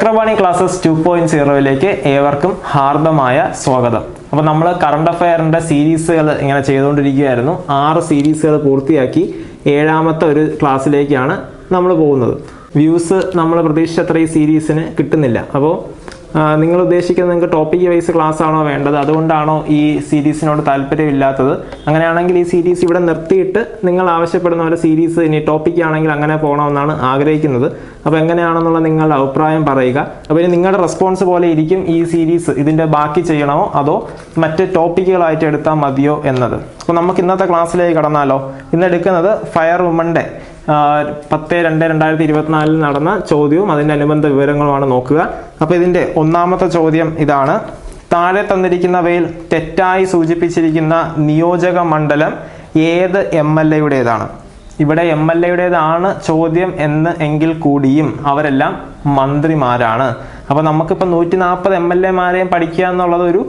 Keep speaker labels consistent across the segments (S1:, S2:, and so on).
S1: Chakravani classes two point സീറോയിലേക്ക് ഏവർക്കും ഹാർദമായ സ്വാഗതം. അപ്പോൾ നമ്മൾ കറണ്ട് അഫയറിന്റെ സീരീസുകൾ ഇങ്ങനെ ചെയ്തുകൊണ്ടിരിക്കുകയായിരുന്നു. ആറ് സീരീസുകൾ പൂർത്തിയാക്കി ഏഴാമത്തെ ഒരു ക്ലാസ്സിലേക്കാണ് നമ്മൾ പോകുന്നത്. വ്യൂസ് നമ്മൾ പ്രതീക്ഷിച്ചത്ര ഈ സീരീസിന് കിട്ടുന്നില്ല. അപ്പോൾ നിങ്ങൾ ഉദ്ദേശിക്കുന്നത് നിങ്ങൾക്ക് ടോപ്പിക് വൈസ് ക്ലാസ് ആണോ വേണ്ടത്? അതുകൊണ്ടാണോ ഈ സീരീസിനോട് താല്പര്യമില്ലാത്തത്? അങ്ങനെയാണെങ്കിൽ ഈ സീരീസ് ഇവിടെ നിർത്തിയിട്ട് നിങ്ങൾ ആവശ്യപ്പെടുന്ന ഒരു സീരീസ് ഇനി ടോപ്പിക് ആണെങ്കിൽ അങ്ങനെ പോകണമെന്നാണ് ആഗ്രഹിക്കുന്നത്. അപ്പോൾ എങ്ങനെയാണെന്നുള്ള നിങ്ങളുടെ അഭിപ്രായം പറയുക. അപ്പോൾ ഇനി നിങ്ങളുടെ റെസ്പോൺസ് പോലെ ഇരിക്കും ഈ സീരീസ് ഇതിന്റെ ബാക്കി ചെയ്യണമോ അതോ മറ്റ് ടോപ്പിക്കുകളായിട്ട് എടുത്താൽ മതിയോ എന്നത്? അപ്പോൾ നമുക്ക് ഇന്നത്തെ ക്ലാസ്സിലേക്ക് കടന്നാലോ. ഇന്ന് എടുക്കുന്നത് ഫയർ വുമന്റെ പത്ത് രണ്ട് രണ്ടായിരത്തി ഇരുപത്തിനാലിൽ നടന്ന ചോദ്യവും അതിന്റെ അനുബന്ധ വിവരങ്ങളുമാണ് നോക്കുക. അപ്പോൾ ഇതിന്റെ ഒന്നാമത്തെ ചോദ്യം ഇതാണ്. താഴെ തന്നിരിക്കുന്നവയിൽ തെറ്റായി സൂചിപ്പിച്ചിരിക്കുന്ന നിയോജക മണ്ഡലം ഏത് എം എൽ എയുടേതാണ്? ഇവിടെ എം എൽ എയുടേതാണ് ചോദ്യം എന്ന് എങ്കിൽ കൂടിയും അവരെല്ലാം മന്ത്രിമാരാണ്. അപ്പോൾ നമുക്കിപ്പോൾ നൂറ്റി നാൽപ്പത് എം എൽ എമാരെയും പഠിക്കുക എന്നുള്ളത് ഒരു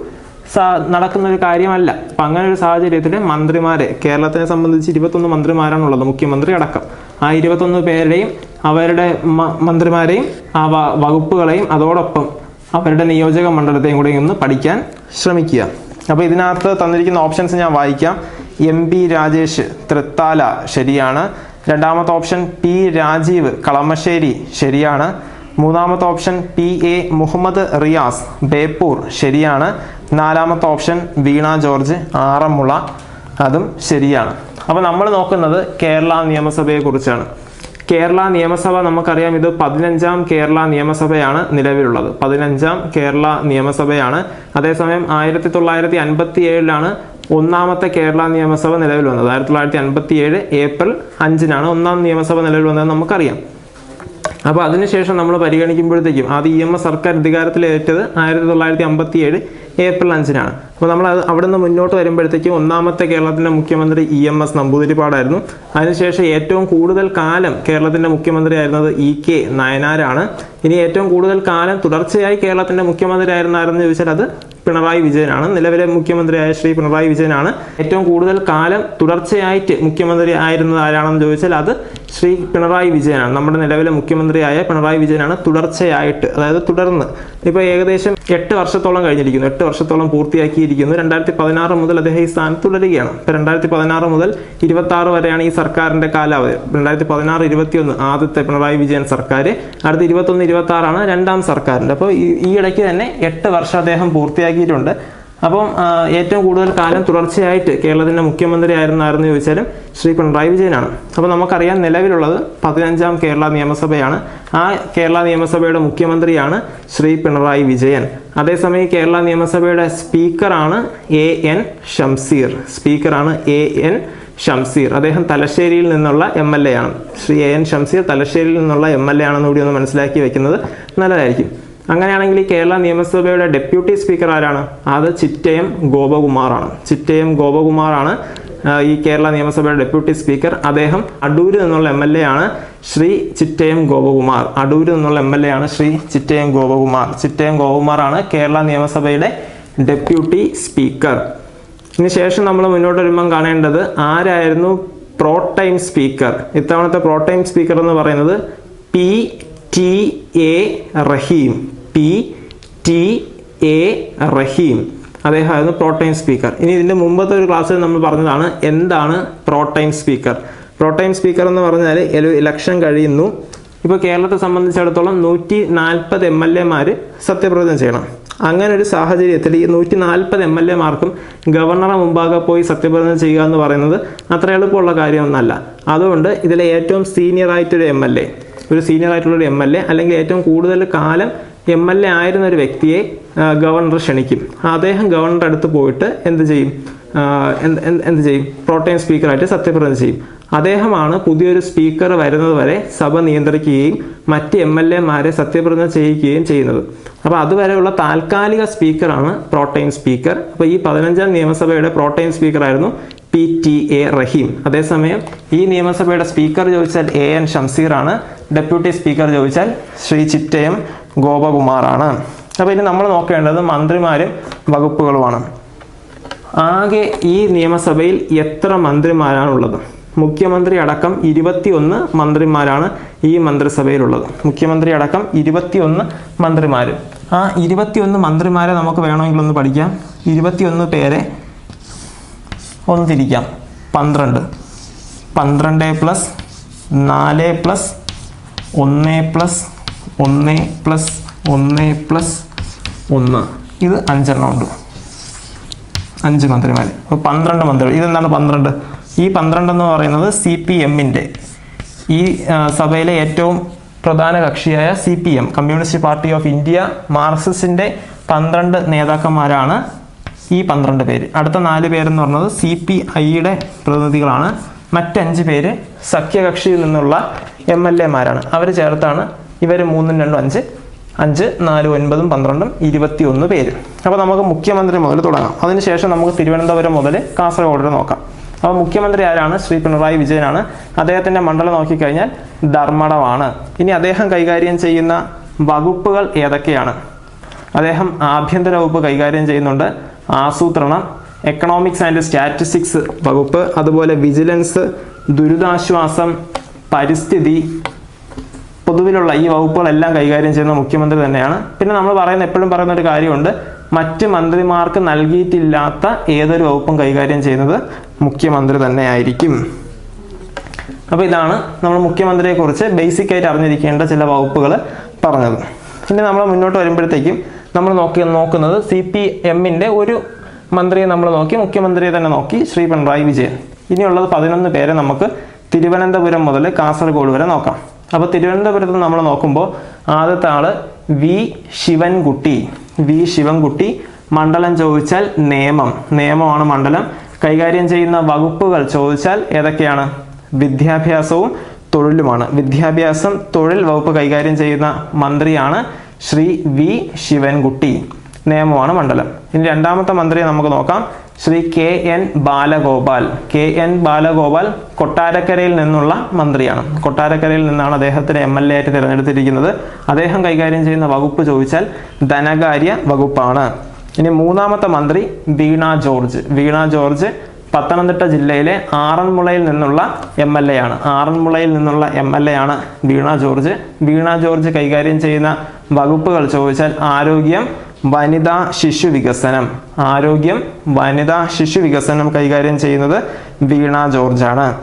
S1: നടക്കുന്ന ഒരു കാര്യമല്ല. അപ്പം അങ്ങനെ ഒരു സാഹചര്യത്തിൽ മന്ത്രിമാരെ കേരളത്തിനെ സംബന്ധിച്ച് ഇരുപത്തൊന്ന് മന്ത്രിമാരാണുള്ളത് മുഖ്യമന്ത്രി അടക്കം. ആ ഇരുപത്തൊന്ന് പേരുടെയും അവരുടെ മന്ത്രിമാരെയും ആ വകുപ്പുകളെയും അതോടൊപ്പം അവരുടെ നിയോജക മണ്ഡലത്തെയും കൂടെ ഒന്ന് പഠിക്കാൻ ശ്രമിക്കുക. അപ്പോൾ ഇതിനകത്ത് തന്നിരിക്കുന്ന ഓപ്ഷൻസ് ഞാൻ വായിക്കാം. എം പി രാജേഷ് തൃത്താല ശരിയാണ്. രണ്ടാമത്തെ ഓപ്ഷൻ പി രാജീവ് കളമശ്ശേരി ശരിയാണ്. മൂന്നാമത്തെ option P A Muhammad Riyas Beypore ശരിയാണ്. നാലാമത്തെ ഓപ്ഷൻ വീണ ജോർജ് ആറന്മുള. അതും ശരിയാണ്. അപ്പോൾ നമ്മൾ നോക്കുന്നത് കേരള നിയമസഭയെക്കുറിച്ചാണ് കേരള നിയമസഭ നമുക്കറിയാം ഇത് പതിനഞ്ചാം കേരള നിയമസഭയാണ് നിലവിലുള്ളത്. പതിനഞ്ചാം കേരള നിയമസഭയാണ്. അതേസമയം ആയിരത്തി തൊള്ളായിരത്തി അൻപത്തി ഏഴിലാണ് ഒന്നാമത്തെ കേരള നിയമസഭ നിലവിൽ വന്നത്. ആയിരത്തി തൊള്ളായിരത്തി അൻപത്തി ഏഴ് ഏപ്രിൽ അഞ്ചിനാണ് ഒന്നാം നിയമസഭ നിലവിൽ വന്നത് നമുക്കറിയാം. അപ്പോൾ അതിനുശേഷം നമ്മൾ പരിഗണിക്കുമ്പോഴത്തേക്കും അത് ഇ എം എസ് സർക്കാർ അധികാരത്തിലേറ്റത് ആയിരത്തി തൊള്ളായിരത്തി അമ്പത്തി ഏഴ് ഏപ്രിൽ അഞ്ചിനാണ്. അപ്പോൾ നമ്മൾ അത് അവിടെ നിന്ന് മുന്നോട്ട് വരുമ്പോഴത്തേക്കും ഒന്നാമത്തെ കേരളത്തിന്റെ മുഖ്യമന്ത്രി ഇ എം എസ് നമ്പൂതിരിപ്പാടായിരുന്നു. അതിനുശേഷം ഏറ്റവും കൂടുതൽ കാലം കേരളത്തിന്റെ മുഖ്യമന്ത്രി ആയിരുന്നത് ഇ കെ നയനാരാണ്. ഇനി ഏറ്റവും കൂടുതൽ കാലം തുടർച്ചയായി കേരളത്തിന്റെ മുഖ്യമന്ത്രി ആയിരുന്നാരെന്ന് ചോദിച്ചാൽ അത് പിണറായി വിജയനാണ്. നിലവിലെ മുഖ്യമന്ത്രിയായ ശ്രീ പിണറായി വിജയനാണ്. ഏറ്റവും കൂടുതൽ കാലം തുടർച്ചയായിട്ട് മുഖ്യമന്ത്രി ആയിരുന്നത് ആരാണെന്ന് ചോദിച്ചാൽ അത് ശ്രീ പിണറായി വിജയനാണ്. നമ്മുടെ നിലവിലെ മുഖ്യമന്ത്രിയായ പിണറായി വിജയനാണ് തുടർച്ചയായിട്ട് അതായത് തുടർന്ന്. ഇപ്പോൾ ഏകദേശം എട്ട് വർഷത്തോളം കഴിഞ്ഞിരിക്കുന്നു. എട്ട് വർഷത്തോളം പൂർത്തിയാക്കിയിരിക്കുന്നു രണ്ടായിരത്തി പതിനാറ് മുതൽ അദ്ദേഹം ഈ സ്ഥാനത്ത് തുടരുകയാണ്. ഇപ്പോൾ രണ്ടായിരത്തി പതിനാറ് മുതൽ ഇരുപത്തി ആറ് വരെയാണ് ഈ സർക്കാരിന്റെ കാലാവധി. രണ്ടായിരത്തി പതിനാറ് ഇരുപത്തിയൊന്ന് ആദ്യത്തെ പിണറായി വിജയൻ സർക്കാർ അടുത്ത ഇരുപത്തൊന്ന് ഇരുപത്തി ആറാണ് രണ്ടാം സർക്കാരിന്റെ അപ്പോൾ ഈ ഇടയ്ക്ക് തന്നെ എട്ട് വർഷം അദ്ദേഹം പൂർത്തിയാക്കിയിട്ടുണ്ട്. അപ്പം ഏറ്റവും കൂടുതൽ കാലം തുടർച്ചയായിട്ട് കേരളത്തിന്റെ മുഖ്യമന്ത്രി ആയിരുന്നായിരുന്നു ചോദിച്ചാലും ശ്രീ പിണറായി വിജയനാണ്. അപ്പോൾ നമുക്കറിയാം നിലവിലുള്ളത് പതിനഞ്ചാം കേരള നിയമസഭയാണ്. ആ കേരള നിയമസഭയുടെ മുഖ്യമന്ത്രിയാണ് ശ്രീ പിണറായി വിജയൻ. അതേസമയം കേരള നിയമസഭയുടെ സ്പീക്കറാണ് എ എൻ ഷംസീർ സ്പീക്കറാണ് എ എൻ ഷംസീർ അദ്ദേഹം തലശ്ശേരിയിൽ നിന്നുള്ള എം എൽ എ ആണ്. ശ്രീ എ എൻ ഷംസീർ തലശ്ശേരിയിൽ നിന്നുള്ള എം എൽ എ ആണെന്ന് കൂടി ഒന്ന് മനസ്സിലാക്കി വെക്കുന്നത് നല്ലതായിരിക്കും. അങ്ങനെയാണെങ്കിൽ ഈ കേരള നിയമസഭയുടെ ഡെപ്യൂട്ടി സ്പീക്കർ ആരാണ്? അത് ചിറ്റയം ഗോപകുമാറാണ്. ചിറ്റയം ഗോപകുമാറാണ് ഈ കേരള നിയമസഭയുടെ ഡെപ്യൂട്ടി സ്പീക്കർ. അദ്ദേഹം അടൂരിൽ നിന്നുള്ള എം എൽ എ ആണ് ശ്രീ ചിറ്റയം ഗോപകുമാർ. അടൂരിൽ നിന്നുള്ള എം എൽ എ ആണ് ശ്രീ ചിറ്റയം ഗോപകുമാർ. ചിറ്റയം ഗോപകുമാറാണ് കേരള നിയമസഭയുടെ ഡെപ്യൂട്ടി സ്പീക്കർ. ഇതിന് ശേഷം നമ്മൾ മുന്നോട്ട് വരുമ്പം കാണേണ്ടത് ആരായിരുന്നു പ്രോ ടൈം സ്പീക്കർ? ഇത്തവണത്തെ പ്രോ ടൈം സ്പീക്കർ എന്ന് പറയുന്നത് P T A Rahim. P T A Rahim അദ്ദേഹമായിരുന്നു പ്രോട്ടൈൻ സ്പീക്കർ ഇനി ഇതിന്റെ മുമ്പത്തെ ഒരു ക്ലാസ്സിൽ നമ്മൾ പറഞ്ഞതാണ് എന്താണ് പ്രോട്ടൈൻ സ്പീക്കർ പ്രോട്ടൈൻ സ്പീക്കർ എന്ന് പറഞ്ഞാൽ ഇലക്ഷൻ കഴിയുന്നു. ഇപ്പോൾ കേരളത്തെ സംബന്ധിച്ചിടത്തോളം നൂറ്റി നാൽപ്പത് എം എൽ എമാർ സത്യപ്രതിജ്ഞ ചെയ്യണം. അങ്ങനെ ഒരു സാഹചര്യത്തിൽ ഈ നൂറ്റി നാൽപ്പത് എം എൽ എമാർക്കും ഗവർണറെ മുമ്പാകെ പോയി സത്യപ്രതിജ്ഞ ചെയ്യുക എന്ന് പറയുന്നത് അത്ര എളുപ്പമുള്ള കാര്യമൊന്നല്ല. അതുകൊണ്ട് ഇതിലെ ഏറ്റവും സീനിയർ ആയിട്ടൊരു എം എൽ എ ഒരു ഒരു എം എൽ എ അല്ലെങ്കിൽ ഏറ്റവും കൂടുതൽ കാലം എം എൽ എ ആയിരുന്ന ഒരു വ്യക്തിയെ ഗവർണർ ക്ഷണിക്കും. അദ്ദേഹം ഗവർണറുടെ അടുത്ത് പോയിട്ട് എന്ത് ചെയ്യും? എന്ത് ചെയ്യും? പ്രോട്ടൈം സ്പീക്കറായിട്ട് സത്യപ്രതിജ്ഞ ചെയ്യും. അദ്ദേഹമാണ് പുതിയൊരു സ്പീക്കർ വരുന്നത് വരെ സഭ നിയന്ത്രിക്കുകയും മറ്റ് എം എൽ എമാരെ സത്യപ്രതിജ്ഞ ചെയ്യിക്കുകയും ചെയ്യുന്നത്. അപ്പോൾ അതുവരെയുള്ള താൽക്കാലിക സ്പീക്കറാണ് പ്രോട്ടൈം സ്പീക്കർ. അപ്പോൾ ഈ പതിനഞ്ചാം നിയമസഭയുടെ പ്രോട്ടൈം സ്പീക്കറായിരുന്നു പി ടി എ റഹീം. അതേസമയം ഈ നിയമസഭയുടെ സ്പീക്കർ ചോദിച്ചാൽ എ എൻ ഷംസീറാണ് ഡെപ്യൂട്ടി സ്പീക്കർ ചോദിച്ചാൽ ശ്രീ ചിറ്റയം. ഗോപകുമാറാണ്. അപ്പോൾ ഇനി നമ്മൾ നോക്കേണ്ടത് മന്ത്രിമാരും വകുപ്പുകളുമാണ്. ആകെ ഈ നിയമസഭയിൽ എത്ര മന്ത്രിമാരാണ് ഉള്ളത് മുഖ്യമന്ത്രി അടക്കം ഇരുപത്തിയൊന്ന് മന്ത്രിമാരാണ് ഈ മന്ത്രിസഭയിലുള്ളത്. മുഖ്യമന്ത്രി അടക്കം ഇരുപത്തിയൊന്ന് മന്ത്രിമാർ ആ ഇരുപത്തിയൊന്ന് മന്ത്രിമാരെ നമുക്ക് വേണമെങ്കിൽ ഒന്ന് പഠിക്കാം. ഇരുപത്തിയൊന്ന് പേരെ ഒന്ന് തിരിക്കാം പന്ത്രണ്ട്. പന്ത്രണ്ട് പ്ലസ് നാല് പ്ലസ് ഒന്ന് പ്ലസ് ഒന്ന് പ്ലസ് ഒന്ന് പ്ലസ് ഒന്ന്. ഇത് അഞ്ചെണ്ണം ഉണ്ട്. അഞ്ച് മന്ത്രിമാർ അപ്പോൾ പന്ത്രണ്ട് മന്ത്രികൾ ഇതെന്താണ് പന്ത്രണ്ട്? ഈ പന്ത്രണ്ട് എന്ന് പറയുന്നത് സി പി എമ്മിന്റെ ഈ സഭയിലെ ഏറ്റവും പ്രധാന കക്ഷിയായ C P M communist party of India മാർക്സിസ്റ്റിന്റെ പന്ത്രണ്ട് നേതാക്കന്മാരാണ് ഈ പന്ത്രണ്ട് പേര്. അടുത്ത നാല് പേരെന്ന് പറഞ്ഞത് സി പി ഐയുടെ പ്രതിനിധികളാണ്. മറ്റഞ്ച് പേര് സഖ്യകക്ഷിയിൽ നിന്നുള്ള എം എൽ എമാരാണ് അവർ ചേർത്താണ് ഇവർ മൂന്നും രണ്ടും അഞ്ച് അഞ്ച് നാല് ഒൻപതും പന്ത്രണ്ടും ഇരുപത്തി ഒന്ന് പേര്. അപ്പോൾ നമുക്ക് മുഖ്യമന്ത്രി മുതൽ തുടങ്ങാം. അതിനുശേഷം നമുക്ക് തിരുവനന്തപുരം മുതൽ കാസർഗോഡ് നോക്കാം. അപ്പോൾ മുഖ്യമന്ത്രി ആരാണ്? ശ്രീ പിണറായി വിജയനാണ്. അദ്ദേഹത്തിന്റെ മണ്ഡലം നോക്കിക്കഴിഞ്ഞാൽ ധർമ്മടമാണ് ഇനി അദ്ദേഹം കൈകാര്യം ചെയ്യുന്ന വകുപ്പുകൾ ഏതൊക്കെയാണ്? അദ്ദേഹം ആഭ്യന്തര വകുപ്പ് കൈകാര്യം ചെയ്യുന്നുണ്ട്. ആസൂത്രണം എക്കണോമിക്സ് ആൻഡ് സ്റ്റാറ്റിസ്റ്റിക്സ് വകുപ്പ് അതുപോലെ വിജിലൻസ് ദുരിതാശ്വാസം പരിസ്ഥിതി പൊതുവിലുള്ള ഈ വകുപ്പുകളെല്ലാം കൈകാര്യം ചെയ്യുന്ന മുഖ്യമന്ത്രി തന്നെയാണ്. പിന്നെ നമ്മൾ പറയുന്ന എപ്പോഴും പറയുന്ന ഒരു കാര്യമുണ്ട്. മറ്റ് മന്ത്രിമാർക്ക് നൽകിയിട്ടില്ലാത്ത ഏതൊരു വകുപ്പും കൈകാര്യം ചെയ്യുന്നത് മുഖ്യമന്ത്രി തന്നെയായിരിക്കും. അപ്പോൾ ഇതാണ് നമ്മൾ മുഖ്യമന്ത്രിയെ കുറിച്ച് ബേസിക് ആയിട്ട് അറിഞ്ഞിരിക്കേണ്ട ചില വകുപ്പുകൾ പറഞ്ഞത്. പിന്നെ നമ്മൾ മുന്നോട്ട് വരുമ്പോഴത്തേക്കും നമ്മൾ നോക്കി നോക്കുന്നത് സി പി എമ്മിന്റെ ഒരു മന്ത്രിയെ നമ്മൾ നോക്കി മുഖ്യമന്ത്രിയെ തന്നെ നോക്കി ശ്രീ പിണറായി വിജയൻ. ഇനിയുള്ളത് പതിനൊന്ന് പേരെ നമുക്ക് തിരുവനന്തപുരം മുതൽ കാസർഗോഡ് വരെ നോക്കാം. അപ്പോൾ തിരുവനന്തപുരത്ത് നമ്മൾ നോക്കുമ്പോൾ ആദ്യത്തെ ആൾ വി ശിവൻകുട്ടി. വി ശിവൻകുട്ടി. മണ്ഡലം ചോദിച്ചാൽ നിയമം നിയമമാണ് മണ്ഡലം. കൈകാര്യം ചെയ്യുന്ന വകുപ്പുകൾ ചോദിച്ചാൽ ഏതൊക്കെയാണ്? വിദ്യാഭ്യാസവും തൊഴിലുമാണ്. വിദ്യാഭ്യാസം തൊഴിൽ വകുപ്പ് കൈകാര്യം ചെയ്യുന്ന മന്ത്രിയാണ് ശ്രീ വി ശിവൻകുട്ടി. നിയമമാണ് മണ്ഡലം. ഇനി രണ്ടാമത്തെ മന്ത്രിയെ നമുക്ക് നോക്കാം. Shri K N Balagopal. K N Balagopal കൊട്ടാരക്കരയിൽ നിന്നുള്ള മന്ത്രിയാണ്. കൊട്ടാരക്കരയിൽ നിന്നാണ് അദ്ദേഹത്തിന് എം എൽ എ ആയിട്ട് തിരഞ്ഞെടുത്തിരിക്കുന്നത്. അദ്ദേഹം കൈകാര്യം ചെയ്യുന്ന വകുപ്പ് ചോദിച്ചാൽ ധനകാര്യ വകുപ്പാണ്. ഇനി മൂന്നാമത്തെ മന്ത്രി വീണ ജോർജ്. വീണ ജോർജ് പത്തനംതിട്ട ജില്ലയിലെ ആറന്മുളയിൽ നിന്നുള്ള എം എൽ എ ആണ്. ആറന്മുളയിൽ നിന്നുള്ള എം എൽ എ ആണ് വീണ ജോർജ്. വീണ ജോർജ് കൈകാര്യം ചെയ്യുന്ന വകുപ്പുകൾ ചോദിച്ചാൽ ആരോഗ്യം വനിതാ ശിശു വികസനം. ആരോഗ്യം വനിതാ ശിശു വികസനം കൈകാര്യം ചെയ്യുന്നത് വീണ ജോർജ് ആണ്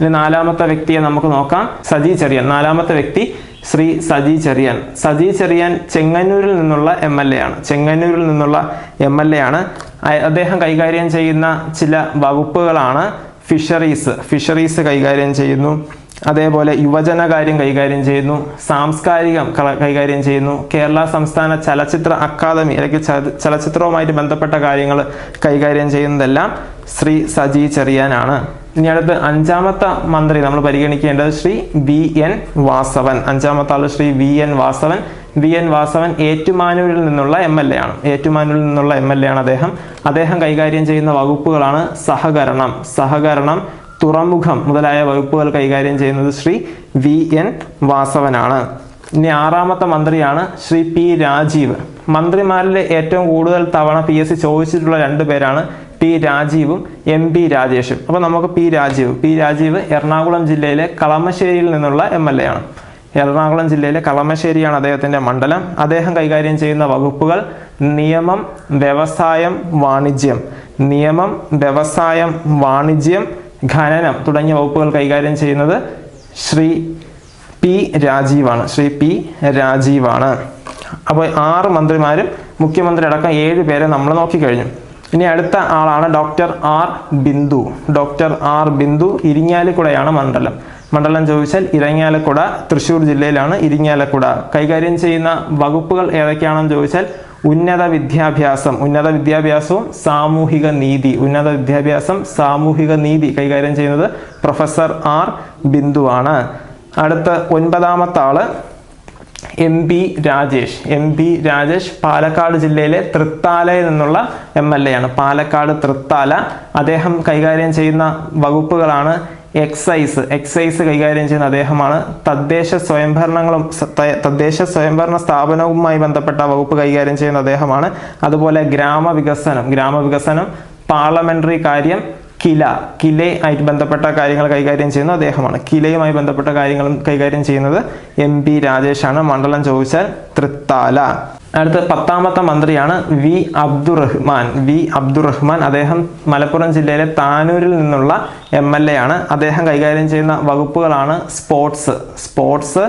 S1: ഇനി നാലാമത്തെ വ്യക്തിയെ നമുക്ക് നോക്കാം. സജി ചെറിയൻ. നാലാമത്തെ വ്യക്തി ശ്രീ സജി ചെറിയൻ. സജി ചെറിയൻ ചെങ്ങന്നൂരിൽ നിന്നുള്ള എം എൽ എ ആണ്. ചെങ്ങന്നൂരിൽ നിന്നുള്ള എം എൽ എ ആണ്. അദ്ദേഹം കൈകാര്യം ചെയ്യുന്ന ചില വകുപ്പുകളാണ് ഫിഷറീസ്. ഫിഷറീസ് കൈകാര്യം ചെയ്യുന്നു. അതേപോലെ യുവജന കാര്യം കൈകാര്യം ചെയ്യുന്നു സാംസ്കാരികം കൈകാര്യം ചെയ്യുന്നു കേരള സംസ്ഥാന ചലച്ചിത്ര അക്കാദമി അല്ലെങ്കിൽ ചലച്ചിത്രവുമായിട്ട് ബന്ധപ്പെട്ട കാര്യങ്ങൾ കൈകാര്യം ചെയ്യുന്നതെല്ലാം ശ്രീ സജി ചെറിയാനാണ്. ഇനി അടുത്ത് അഞ്ചാമത്തെ മന്ത്രി നമ്മൾ പരിഗണിക്കേണ്ടത് ശ്രീ വി എൻ വാസവൻ. അഞ്ചാമത്തെ ആൾ Shri V N Vasavan. V N Vasavan ഏറ്റുമാനൂരിൽ നിന്നുള്ള എം എൽ എ ആണ്. ഏറ്റുമാനൂരിൽ നിന്നുള്ള എം എൽ എ ആണ് അദ്ദേഹം. അദ്ദേഹം കൈകാര്യം ചെയ്യുന്ന വകുപ്പുകളാണ് സഹകരണം. സഹകരണം തുറമുഖം മുതലായ വകുപ്പുകൾ കൈകാര്യം ചെയ്യുന്നത് ശ്രീ വി എൻ വാസവനാണ്. ഇനി ആറാമത്തെ മന്ത്രിയാണ് ശ്രീ പി രാജീവ്. മന്ത്രിമാരിൽ ഏറ്റവും കൂടുതൽ തവണ പി എസ് സി ചോദിച്ചിട്ടുള്ള രണ്ടു പേരാണ് പി രാജീവും എം പി രാജേഷും. അപ്പോൾ നമുക്ക് പി രാജീവ്. പി രാജീവ് എറണാകുളം ജില്ലയിലെ കളമശ്ശേരിയിൽ നിന്നുള്ള എം എൽ എ ആണ്. എറണാകുളം ജില്ലയിലെ കളമശ്ശേരിയാണ് അദ്ദേഹത്തിന്റെ മണ്ഡലം. അദ്ദേഹം കൈകാര്യം ചെയ്യുന്ന വകുപ്പുകൾ നിയമം വ്യവസായം വാണിജ്യം. നിയമം വ്യവസായം വാണിജ്യം ഖനനം തുടങ്ങിയ വകുപ്പുകൾ കൈകാര്യം ചെയ്യുന്നത് ശ്രീ പി രാജീവാണ്. ശ്രീ പി രാജീവാണ്. അപ്പോൾ ആറ് മന്ത്രിമാരും മുഖ്യമന്ത്രി അടക്കം ഏഴ് പേരെ നമ്മൾ നോക്കിക്കഴിഞ്ഞു. ഇനി അടുത്ത ആളാണ് doctor R Bindu. Doctor R Bindu ഇരിങ്ങാലക്കുടയാണ് മണ്ഡലം. മണ്ഡലം ചോദിച്ചാൽ ഇരിങ്ങാലക്കുട തൃശ്ശൂർ ജില്ലയിലാണ് ഇരിങ്ങാലക്കുട. കൈകാര്യം ചെയ്യുന്ന വകുപ്പുകൾ ഏതൊക്കെയാണെന്ന് ചോദിച്ചാൽ ഉന്നത വിദ്യാഭ്യാസം ഉന്നത വിദ്യാഭ്യാസവും സാമൂഹിക നീതി ഉന്നത വിദ്യാഭ്യാസം സാമൂഹിക നീതി കൈകാര്യം ചെയ്യുന്നത് പ്രൊഫസർ ആർ ബിന്ദുവാണ് അടുത്ത ഒൻപതാമത്തെ ആൾ M P Rajesh. M P Rajesh Palakkad ജില്ലയിലെ തൃത്താലയിൽ നിന്നുള്ള എം എൽ എ ആണ്. പാലക്കാട് തൃത്താല. അദ്ദേഹം കൈകാര്യം ചെയ്യുന്ന വകുപ്പുകളാണ് എക്സൈസ് എക്സൈസ് കൈകാര്യം ചെയ്യുന്ന അദ്ദേഹമാണ്. തദ്ദേശ സ്വയംഭരണങ്ങളും തദ്ദേശ സ്വയംഭരണ സ്ഥാപനവുമായി ബന്ധപ്പെട്ട വകുപ്പ് കൈകാര്യം ചെയ്യുന്ന അദ്ദേഹമാണ്. അതുപോലെ ഗ്രാമവികസനം. ഗ്രാമവികസനം പാർലമെന്ററി കാര്യം കില. കിലെ ആയിട്ട് ബന്ധപ്പെട്ട കാര്യങ്ങൾ കൈകാര്യം ചെയ്യുന്നത് അദ്ദേഹമാണ്. കിലയുമായി ബന്ധപ്പെട്ട കാര്യങ്ങളും കൈകാര്യം ചെയ്യുന്നത് എം പി രാജേഷാണ്. മണ്ഡലം ചോദിച്ചാൽ തൃത്താല. അടുത്ത പത്താമത്തെ മന്ത്രിയാണ് വി അബ്ദുറഹ്മാൻ. വി അബ്ദുറഹ്മാൻ അദ്ദേഹം മലപ്പുറം ജില്ലയിലെ താനൂരിൽ നിന്നുള്ള എം എൽ എ ആണ്. അദ്ദേഹം കൈകാര്യം ചെയ്യുന്ന വകുപ്പുകളാണ് സ്പോർട്സ്. സ്പോർട്സ്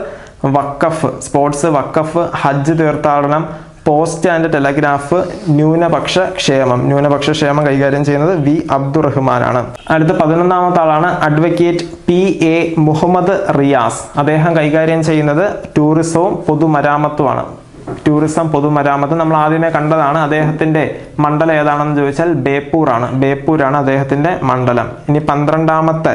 S1: വക്കഫ് സ്പോർട്സ് വക്കഫ് ഹജ്ജ് തീർത്ഥാടനം പോസ്റ്റ് ആൻഡ് ടെലഗ്രാഫ് ന്യൂനപക്ഷ ക്ഷേമം. ന്യൂനപക്ഷ ക്ഷേമം കൈകാര്യം ചെയ്യുന്നത് വി അബ്ദുറഹ്മാനാണ് അടുത്ത പതിനൊന്നാമത്തെ ആളാണ് advocate P A Muhammad Riyas. അദ്ദേഹം കൈകാര്യം ചെയ്യുന്നത് ടൂറിസവും പൊതുമരാമത്തുമാണ്. ടൂറിസം പൊതുമരാമത്ത് നമ്മൾ ആദ്യമേ കണ്ടതാണ് അദ്ദേഹത്തിന്റെ മണ്ഡലം ഏതാണെന്ന് ചോദിച്ചാൽ ബേപ്പൂർ ആണ് ബേപ്പൂരാണ് അദ്ദേഹത്തിന്റെ മണ്ഡലം. ഇനി പന്ത്രണ്ടാമത്തെ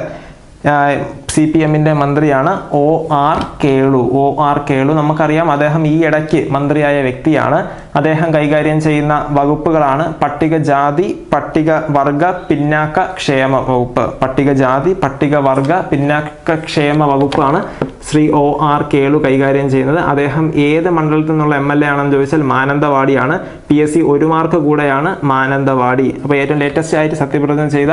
S1: സി പി എമ്മിന്റെ മന്ത്രിയാണ് O R Kelu. O R Kelu. നമുക്കറിയാം അദ്ദേഹം ഈ ഇടയ്ക്ക് മന്ത്രിയായ വ്യക്തിയാണ്. അദ്ദേഹം കൈകാര്യം ചെയ്യുന്ന വകുപ്പുകളാണ് പട്ടികജാതി പട്ടിക വർഗ പിന്നാക്ക ക്ഷേമ വകുപ്പ്. പട്ടികജാതി പട്ടിക വർഗ പിന്നാക്ക ക്ഷേമ വകുപ്പാണ് ശ്രീ ഒ ആർ കേളു കൈകാര്യം ചെയ്യുന്നത്. അദ്ദേഹം ഏത് മണ്ഡലത്തിൽ നിന്നുള്ള എം എൽ എ ആണെന്ന് ചോദിച്ചാൽ മാനന്തവാടിയാണ്. പി എസ് സി ഒരു മാർക്ക് കൂടെയാണ് മാനന്തവാടി. അപ്പോൾ ഏറ്റവും ലേറ്റസ്റ്റ് ആയിട്ട് സത്യപ്രതിജ്ഞ ചെയ്ത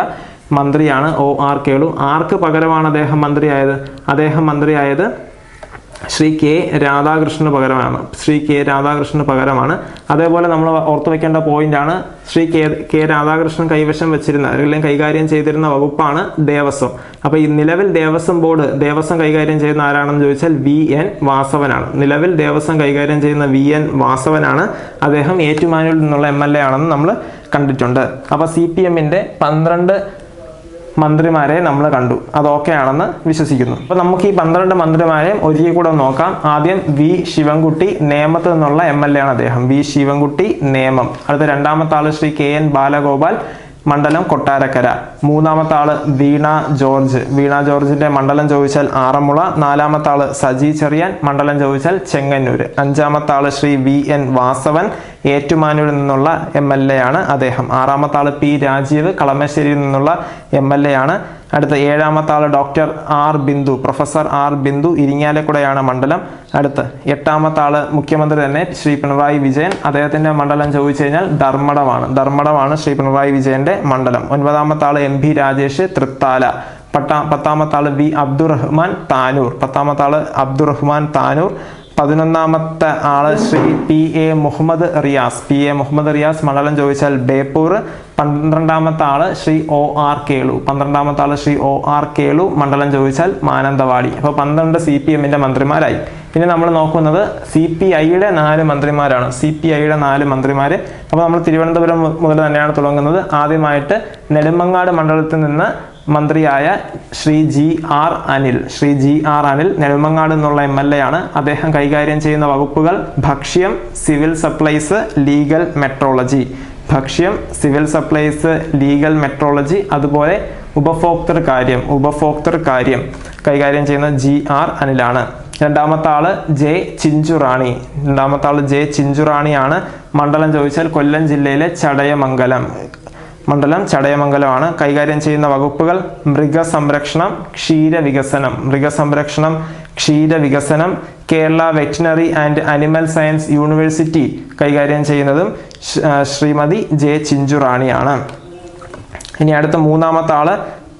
S1: മന്ത്രിയാണ് ഒ ആർ കേളു. ആർക്ക് പകരമാണ് അദ്ദേഹം മന്ത്രിയായത്? അദ്ദേഹം മന്ത്രിയായത് ശ്രീ കെ രാധാകൃഷ്ണന് പകരമാണ്. ശ്രീ കെ രാധാകൃഷ്ണന് പകരമാണ്. അതേപോലെ നമ്മൾ ഓർത്തു വെക്കേണ്ട പോയിന്റ് ആണ് ശ്രീ കെ കെ രാധാകൃഷ്ണൻ കൈവശം വെച്ചിരുന്ന അല്ലെങ്കിൽ കൈകാര്യം ചെയ്തിരുന്ന വകുപ്പാണ് ദേവസ്വം. അപ്പൊ ഈ നിലവിൽ ദേവസ്വം ബോർഡ് ദേവസ്വം കൈകാര്യം ചെയ്യുന്ന ആരാണെന്ന് ചോദിച്ചാൽ വി എൻ വാസവനാണ്. നിലവിൽ ദേവസ്വം കൈകാര്യം ചെയ്യുന്ന വി എൻ വാസവനാണ് അദ്ദേഹം ഏറ്റുമാനൂരിൽ നിന്നുള്ള എം എൽ എ ആണെന്ന് നമ്മൾ കണ്ടിട്ടുണ്ട്. അപ്പൊ സി പി എമ്മിന്റെ പന്ത്രണ്ട് മന്ത്രിമാരെ നമ്മൾ കണ്ടു. അത് ഓക്കെ ആണെന്ന് വിശ്വസിക്കുന്നു. അപ്പൊ നമുക്ക് ഈ പന്ത്രണ്ട് മന്ത്രിമാരെയും ഒരിക്കൽ കൂടെ നോക്കാം. ആദ്യം വി ശിവൻകുട്ടി നേമത്ത് നിന്നുള്ള എം എൽ എ ആണ് അദ്ദേഹം. വി ശിവൻകുട്ടി നേമം. അടുത്ത രണ്ടാമത്തെ ആൾ ശ്രീ കെ എൻ ബാലഗോപാൽ. മണ്ഡലം കൊട്ടാരക്കര. മൂന്നാമത്തെ ആൾ വീണ ജോർജ്. വീണ ജോർജിന്റെ മണ്ഡലം ചോദിച്ചാൽ ആറന്മുള നാലാമത്തെ ആൾ സജി ചെറിയാൻ മണ്ഡലം ചോദിച്ചാൽ ചെങ്ങന്നൂര്. അഞ്ചാമത്തെ ആൾ ശ്രീ വി എൻ വാസവൻ ഏറ്റുമാനൂരിൽ നിന്നുള്ള എം എൽ എ ആണ് അദ്ദേഹം. ആറാമത്തെ ആൾ പി രാജീവ് കളമശ്ശേരിയിൽ നിന്നുള്ള എം എൽ എ ആണ് അടുത്ത ഏഴാമത്തെ ആൾ doctor R Bindu professor R Bindu ഇരിങ്ങാലക്കുടയാണ് മണ്ഡലം. അടുത്ത് എട്ടാമത്തെ ആൾ മുഖ്യമന്ത്രി തന്നെ ശ്രീ പിണറായി വിജയൻ. അദ്ദേഹത്തിന്റെ മണ്ഡലം ചോദിച്ചു കഴിഞ്ഞാൽ ധർമ്മടമാണ്. ധർമ്മടമാണ് ശ്രീ പിണറായി വിജയന്റെ മണ്ഡലം. ഒൻപതാമത്തെ ആൾ എം പി രാജേഷ് തൃത്താല. പട്ടാ പത്താമത്തെ ആൾ വി അബ്ദുറഹ്മാൻ താനൂർ. പത്താമത്തെ ആൾ അബ്ദുറഹ്മാൻ താനൂർ. പതിനൊന്നാമത്തെ ആൾ Shri P A Muhammad Riyas. P A Muhammad Riyas മണ്ഡലം ചോദിച്ചാൽ ബേപ്പൂർ. പന്ത്രണ്ടാമത്തെ ആൾ ശ്രീ ഒ ആർ കേളു. പന്ത്രണ്ടാമത്തെ ആൾ ശ്രീ ഒ ആർ കേളു. മണ്ഡലം ചോദിച്ചാൽ മാനന്തവാടി. അപ്പൊ പന്ത്രണ്ട് സി പി എമ്മിന്റെ മന്ത്രിമാരായി. പിന്നെ നമ്മൾ നോക്കുന്നത് സി പി ഐയുടെ നാല് മന്ത്രിമാരാണ്. സി പി ഐയുടെ നാല് മന്ത്രിമാർ അപ്പൊ നമ്മൾ തിരുവനന്തപുരം മുതൽ തന്നെയാണ് തുടങ്ങുന്നത്. ആദ്യമായിട്ട് നെടുമങ്ങാട് മണ്ഡലത്തിൽ നിന്ന് മന്ത്രിയായ Shri G R Anil. Shri G R Anil Nedumangad എന്നുള്ള എം എൽ എ ആണ്. അദ്ദേഹം കൈകാര്യം ചെയ്യുന്ന വകുപ്പുകൾ ഭക്ഷ്യം സിവിൽ സപ്ലൈസ് ലീഗൽ മെട്രോളജി. ഭക്ഷ്യം സിവിൽ സപ്ലൈസ് ലീഗൽ മെട്രോളജി അതുപോലെ ഉപഭോക്തൃ കാര്യം ഉപഭോക്തൃ കാര്യം. കൈകാര്യം ചെയ്യുന്ന ജി ആർ അനിലാണ്. രണ്ടാമത്തെ ആൾ ജെ ചിഞ്ചുറാണി. രണ്ടാമത്തെ ആൾ ജെ ചിഞ്ചുറാണിയാണ് മണ്ഡലം ചോദിച്ചാൽ കൊല്ലം ജില്ലയിലെ ചടയമംഗലം. മണ്ഡലം ചടയമംഗലമാണ്. കൈകാര്യം ചെയ്യുന്ന വകുപ്പുകൾ മൃഗസംരക്ഷണം ക്ഷീരവികസനം. മൃഗസംരക്ഷണം ക്ഷീരവികസനം Kerala veterinary and animal science university കൈകാര്യം ചെയ്യുന്നതും ശ്രീമതി ജെ ചിഞ്ചുറാണിയാണ്. ഇനി അടുത്ത മൂന്നാമത്തെ ആൾ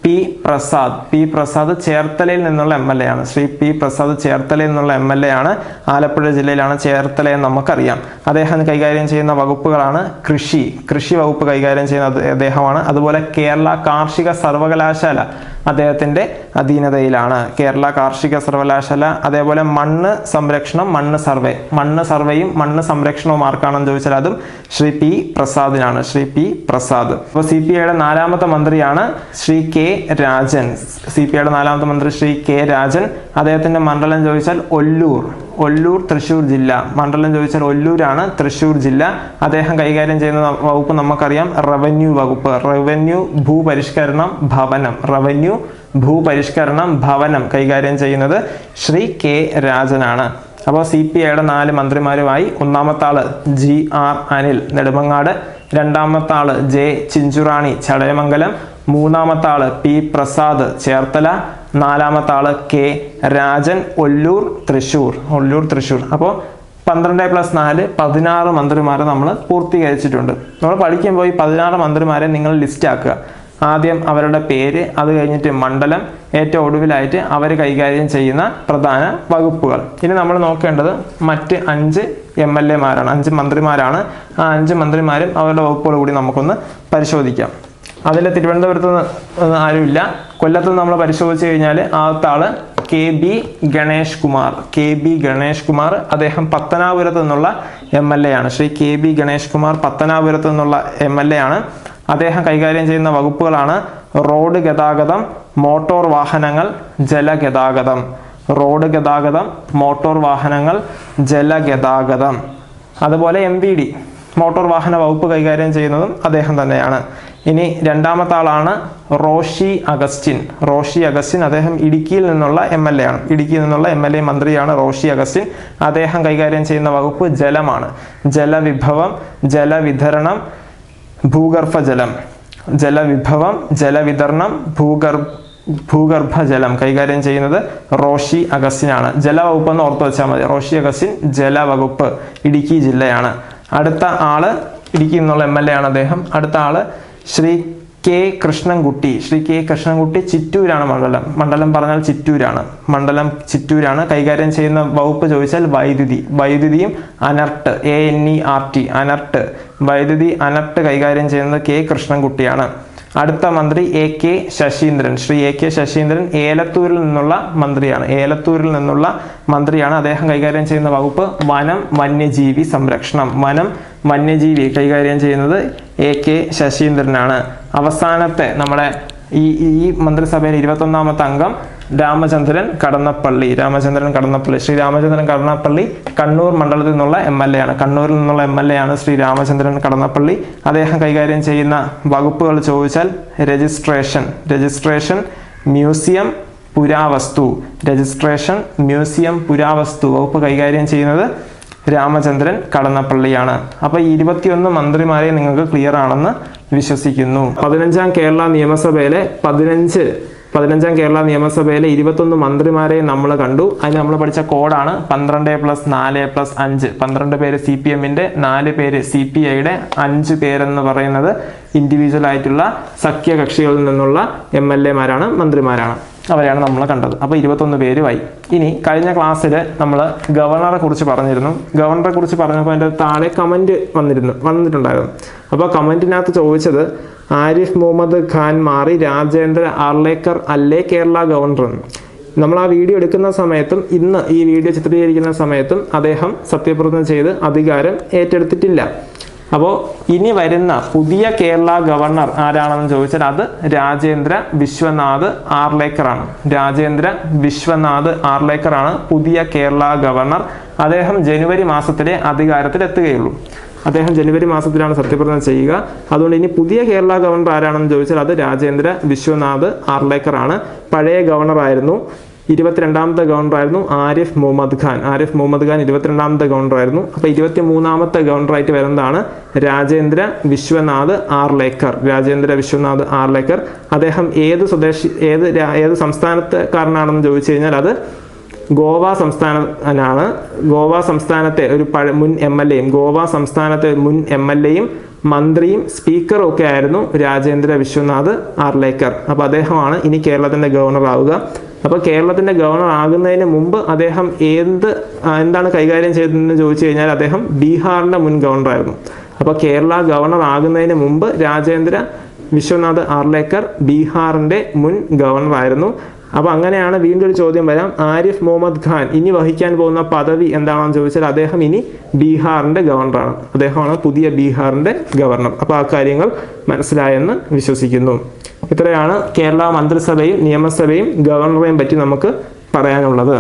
S1: പി പ്രസാദ്. പി പ്രസാദ് ചേർത്തലയിൽ നിന്നുള്ള എം എൽ എ ആണ്. ശ്രീ പി പ്രസാദ് ചേർത്തലയിൽ നിന്നുള്ള എം എൽ എ ആണ്. ആലപ്പുഴ ജില്ലയിലാണ് ചേർത്തല എന്ന് നമുക്കറിയാം. അദ്ദേഹം കൈകാര്യം ചെയ്യുന്ന വകുപ്പുകളാണ് കൃഷി. കൃഷി വകുപ്പ് കൈകാര്യം ചെയ്യുന്ന അദ്ദേഹമാണ്. അതുപോലെ കേരള കാർഷിക സർവകലാശാല അദ്ദേഹത്തിന്റെ അധീനതയിലാണ്. കേരള കാർഷിക സർവകലാശാല അതേപോലെ മണ്ണ് സംരക്ഷണം മണ്ണ് സർവേ. മണ്ണ് സർവേയും മണ്ണ് സംരക്ഷണവും ആർക്കാണെന്ന് ചോദിച്ചാൽ അതും ശ്രീ പി പ്രസാദിനാണ്. ശ്രീ പി പ്രസാദ്. അപ്പോൾ സി പി ഐയുടെ നാലാമത്തെ മന്ത്രിയാണ് Shri K Rajan. C P ഐയുടെ നാലാമത്തെ മന്ത്രി ശ്രീ കെ രാജൻ. അദ്ദേഹത്തിന്റെ മണ്ഡലം ചോദിച്ചാൽ ഒല്ലൂർ. ഒല്ലൂർ തൃശ്ശൂർ ജില്ല. മണ്ഡലം ചോദിച്ചാൽ ഒല്ലൂരാണ് തൃശ്ശൂർ ജില്ല. അദ്ദേഹം കൈകാര്യം ചെയ്യുന്ന വകുപ്പ് നമുക്കറിയാം. റവന്യൂ വകുപ്പ്. റവന്യൂ ഭൂപരിഷ്കരണം ഭവനം. റവന്യൂ ഭൂപരിഷ്കരണം ഭവനം കൈകാര്യം ചെയ്യുന്നത് ശ്രീ കെ രാജനാണ്. അപ്പോൾ സി പി ഐയുടെ നാല് മന്ത്രിമാരുമായി ഒന്നാമത്തെ ആൾ ജി ആർ അനിൽ നെടുമങ്ങാട് രണ്ടാമത്തെ ആൾ ജെ ചിഞ്ചുറാണി ചടയമംഗലം മൂന്നാമത്തെ ആൾ പി പ്രസാദ് ചേർത്തല. നാലാമത്തെ ആൾ കെ രാജൻ ഒല്ലൂർ തൃശൂർ. ഒല്ലൂർ തൃശൂർ. അപ്പോൾ പന്ത്രണ്ട് പ്ലസ് നാല് പതിനാറ് മന്ത്രിമാരെ നമ്മൾ പൂർത്തീകരിച്ചിട്ടുണ്ട്. നമ്മൾ പഠിക്കുമ്പോൾ ഈ പതിനാറ് മന്ത്രിമാരെ നിങ്ങൾ ലിസ്റ്റ് ആക്കുക. ആദ്യം അവരുടെ പേര് അത് കഴിഞ്ഞിട്ട് മണ്ഡലം ഏറ്റവും ഒടുവിലായിട്ട് അവർ കൈകാര്യം ചെയ്യുന്ന പ്രധാന വകുപ്പുകൾ. ഇനി നമ്മൾ നോക്കേണ്ടത് മറ്റ് അഞ്ച് എം എൽ എമാരാണ് അഞ്ച് മന്ത്രിമാരാണ്. ആ അഞ്ച് മന്ത്രിമാരും അവരുടെ വകുപ്പുകൾ കൂടി നമുക്കൊന്ന് പരിശോധിക്കാം. അതിൽ തിരുവനന്തപുരത്ത് നിന്ന് ആരുമില്ല. കൊല്ലത്ത് നമ്മൾ പരിശോധിച്ച് കഴിഞ്ഞാൽ ആദ്യത്തെ ആൾ K B Ganesh Kumar. K B Ganesh Kumar അദ്ദേഹം പത്തനാപുരത്ത് നിന്നുള്ള എം എൽ എ ആണ്. ശ്രീ കെ ബി ഗണേഷ് കുമാർ പത്തനാപുരത്ത് നിന്നുള്ള എം എൽ എ ആണ്. അദ്ദേഹം കൈകാര്യം ചെയ്യുന്ന വകുപ്പുകളാണ് റോഡ് ഗതാഗതം മോട്ടോർ വാഹനങ്ങൾ ജലഗതാഗതം റോഡ് ഗതാഗതം മോട്ടോർ വാഹനങ്ങൾ ജലഗതാഗതം അതുപോലെ എം മോട്ടോർ വാഹന വകുപ്പ് കൈകാര്യം ചെയ്യുന്നതും അദ്ദേഹം തന്നെയാണ്. ഇനി രണ്ടാമത്തെ ആളാണ് റോഷി അഗസ്റ്റിൻ. റോഷി അഗസ്റ്റിൻ അദ്ദേഹം ഇടുക്കിയിൽ നിന്നുള്ള എം എൽ എ ആണ്. ഇടുക്കിയിൽ നിന്നുള്ള എം എൽ എ മന്ത്രിയാണ് റോഷി അഗസ്റ്റിൻ. അദ്ദേഹം കൈകാര്യം ചെയ്യുന്ന വകുപ്പ് ജലമാണ്. ജലവിഭവം ജലവിതരണം ഭൂഗർഭജലം. ജലവിഭവം ജലവിതരണം ഭൂഗർഭ ഭൂഗർഭജലം കൈകാര്യം ചെയ്യുന്നത് റോഷി അഗസ്റ്റിനാണ്. ജലവകുപ്പ് എന്ന് ഓർത്തു വെച്ചാൽ മതി. റോഷി അഗസ്റ്റിൻ ജലവകുപ്പ് ഇടുക്കി ജില്ലയാണ്. അടുത്ത ആൾ ഇടുക്കി എന്നുള്ള എം എൽ എ ആണ് അദ്ദേഹം. അടുത്ത ആൾ ശ്രീ കെ കൃഷ്ണൻകുട്ടി ശ്രീ കെ കൃഷ്ണൻകുട്ടി ചിറ്റൂരാണ് മണ്ഡലം. മണ്ഡലം പറഞ്ഞാൽ ചിറ്റൂരാണ്. മണ്ഡലം ചിറ്റൂരാണ്. കൈകാര്യം ചെയ്യുന്ന വകുപ്പ് ചോദിച്ചാൽ വൈദ്യുതി. വൈദ്യുതിയും ANERT A N E R T ANERT. വൈദ്യുതി അനർട്ട് കൈകാര്യം ചെയ്യുന്നത് കെ കൃഷ്ണൻകുട്ടിയാണ്. അടുത്ത മന്ത്രി A K Saseendran. Shri A K Saseendran ഏലത്തൂരിൽ നിന്നുള്ള മന്ത്രിയാണ്. ഏലത്തൂരിൽ നിന്നുള്ള മന്ത്രിയാണ് അദ്ദേഹം കൈകാര്യം ചെയ്യുന്ന വകുപ്പ്. വനം വന്യജീവി സംരക്ഷണം. വനം വന്യജീവി കൈകാര്യം ചെയ്യുന്നത് എ കെ ശശീന്ദ്രനാണ്. അവസാനത്തെ നമ്മുടെ ഈ ഈ മന്ത്രിസഭയിൽ ഇരുപത്തൊന്നാമത്തെ അംഗം രാമചന്ദ്രൻ കടന്നപ്പള്ളി. രാമചന്ദ്രൻ കടന്നപ്പള്ളി. ശ്രീ രാമചന്ദ്രൻ കടന്നപ്പള്ളി കണ്ണൂർ മണ്ഡലത്തിൽ നിന്നുള്ള എം എൽ എ ആണ്. കണ്ണൂരിൽ നിന്നുള്ള എം എൽ എ ആണ് ശ്രീ രാമചന്ദ്രൻ കടന്നപ്പള്ളി. അദ്ദേഹം കൈകാര്യം ചെയ്യുന്ന വകുപ്പുകൾ ചോദിച്ചാൽ രജിസ്ട്രേഷൻ. രജിസ്ട്രേഷൻ മ്യൂസിയം പുരാവസ്തു. രജിസ്ട്രേഷൻ മ്യൂസിയം പുരാവസ്തു. വകുപ്പ് കൈകാര്യം ചെയ്യുന്നത് രാമചന്ദ്രൻ കടന്നപ്പള്ളിയാണ്. അപ്പൊ ഈ ഇരുപത്തിയൊന്ന് മന്ത്രിമാരെ നിങ്ങൾക്ക് ക്ലിയർ ആണെന്ന് വിശ്വസിക്കുന്നു. പതിനഞ്ചാം കേരള നിയമസഭയിലെ പതിനഞ്ച് പതിനഞ്ചാം കേരള നിയമസഭയിലെ ഇരുപത്തൊന്ന് മന്ത്രിമാരെ നമ്മൾ കണ്ടു. അതിന് നമ്മൾ പഠിച്ച കോഡാണ് പന്ത്രണ്ട് പ്ലസ് നാല് പ്ലസ് അഞ്ച്. പന്ത്രണ്ട് പേര് സി പി എമ്മിന്റെ നാല് പേര് സി പി ഐയുടെ അഞ്ച് പേരെന്ന് പറയുന്നത് ഇൻഡിവിജ്വൽ ആയിട്ടുള്ള സഖ്യകക്ഷികളിൽ നിന്നുള്ള എം എൽ എമാരാണ് മന്ത്രിമാരാണ്. അവരെയാണ് നമ്മൾ കണ്ടത്. അപ്പോൾ ഇരുപത്തൊന്ന് പേരുമായി. ഇനി കഴിഞ്ഞ ക്ലാസ്സിൽ നമ്മൾ ഗവർണറെ കുറിച്ച് പറഞ്ഞിരുന്നു. ഗവർണറെ കുറിച്ച് പറഞ്ഞപ്പോൾ അതിന്റെ താഴെ കമന്റ് വന്നിരുന്നു വന്നിട്ടുണ്ടായിരുന്നു. അപ്പോൾ കമന്റിനകത്ത് ചോദിച്ചത് ആരിഫ് മുഹമ്മദ് ഖാൻ മാറി രാജേന്ദ്ര ആർലേക്കർ അല്ലേ കേരള ഗവർണർ നമ്മൾ ആ വീഡിയോ എടുക്കുന്ന സമയത്തും ഇന്ന് ഈ വീഡിയോ ചിത്രീകരിക്കുന്ന സമയത്തും അദ്ദേഹം സത്യപ്രതിജ്ഞ ചെയ്ത് അധികാരം ഏറ്റെടുത്തിട്ടില്ല. അപ്പോൾ ഇനി വരുന്ന പുതിയ കേരള ഗവർണർ ആരാണെന്ന് ചോദിച്ചാൽ അത് രാജേന്ദ്ര വിശ്വനാഥ് ആർലേക്കറാണ്. രാജേന്ദ്ര വിശ്വനാഥ് ആർലേക്കറാണ് പുതിയ കേരള ഗവർണർ. അദ്ദേഹം ജനുവരി മാസത്തിലെ അധികാരത്തിൽ എത്തുകയുള്ളൂ അദ്ദേഹം ജനുവരി മാസത്തിലാണ് സത്യപ്രതിജ്ഞ ചെയ്യുക. അതുകൊണ്ട് ഇനി പുതിയ കേരള ഗവർണർ ആരാണെന്ന് ചോദിച്ചാൽ അത് രാജേന്ദ്ര വിശ്വനാഥ് ആർലേക്കറാണ്. പഴയ ഗവർണർ ആയിരുന്നു. ഇരുപത്തിരണ്ടാമത്തെ ഗവർണർ ആയിരുന്നു ആരിഫ് മുഹമ്മദ് ഖാൻ. ആരിഫ് മുഹമ്മദ് ഖാൻ ഇരുപത്തിരണ്ടാമത്തെ ഗവർണർ ആയിരുന്നു. അപ്പൊ ഇരുപത്തി മൂന്നാമത്തെ ഗവർണറായിട്ട് വരുന്നതാണ് രാജേന്ദ്ര വിശ്വനാഥ് ആർലേക്കർ. രാജേന്ദ്ര വിശ്വനാഥ് ആർലേക്കർ. അദ്ദേഹം ഏത് സ്വദേശി ഏത് ഏത് സംസ്ഥാനത്തുകാരനാണെന്ന് ചോദിച്ചു കഴിഞ്ഞാൽ അത് ഗോവ സംസ്ഥാനാണ് ഗോവ സംസ്ഥാനത്തെ ഒരു പഴ മുൻ എം എൽ എയും ഗോവ സംസ്ഥാനത്തെ മുൻ എം എൽ എയും മന്ത്രിയും സ്പീക്കറും ഒക്കെ ആയിരുന്നു രാജേന്ദ്ര വിശ്വനാഥ് ആർലേക്കർ. അപ്പോൾ അദ്ദേഹമാണ് ഇനി കേരളത്തിന്റെ ഗവർണർ ആവുക. അപ്പോൾ കേരളത്തിന്റെ ഗവർണർ ആകുന്നതിന് മുമ്പ് അദ്ദേഹം എന്ത് എന്താണ് കൈകാര്യം ചെയ്തതെന്ന് ചോദിച്ചു കഴിഞ്ഞാൽ അദ്ദേഹം ബീഹാറിന്റെ മുൻ ഗവർണറായിരുന്നു അപ്പോൾ കേരള ഗവർണർ ആകുന്നതിന് മുമ്പ് രാജേന്ദ്ര വിശ്വനാഥ് ആർലേക്കർ ബീഹാറിന്റെ മുൻ ഗവർണറായിരുന്നു അപ്പൊ അങ്ങനെയാണ് വീണ്ടും ഒരു ചോദ്യം വരാം. ആരിഫ് മുഹമ്മദ് ഖാൻ ഇനി വഹിക്കാൻ പോകുന്ന പദവി എന്താണെന്ന് ചോദിച്ചാൽ അദ്ദേഹം ഇനി ബീഹാറിന്റെ ഗവർണറാണ് അദ്ദേഹമാണ് പുതിയ ബീഹാറിന്റെ ഗവർണർ അപ്പോൾ ആ കാര്യങ്ങൾ മനസ്സിലായെന്ന് വിശ്വസിക്കുന്നു. ഇത്രയാണ് കേരള മന്ത്രിസഭയും നിയമസഭയും ഗവർണറെയും പറ്റി നമുക്ക് പറയാനുള്ളത്.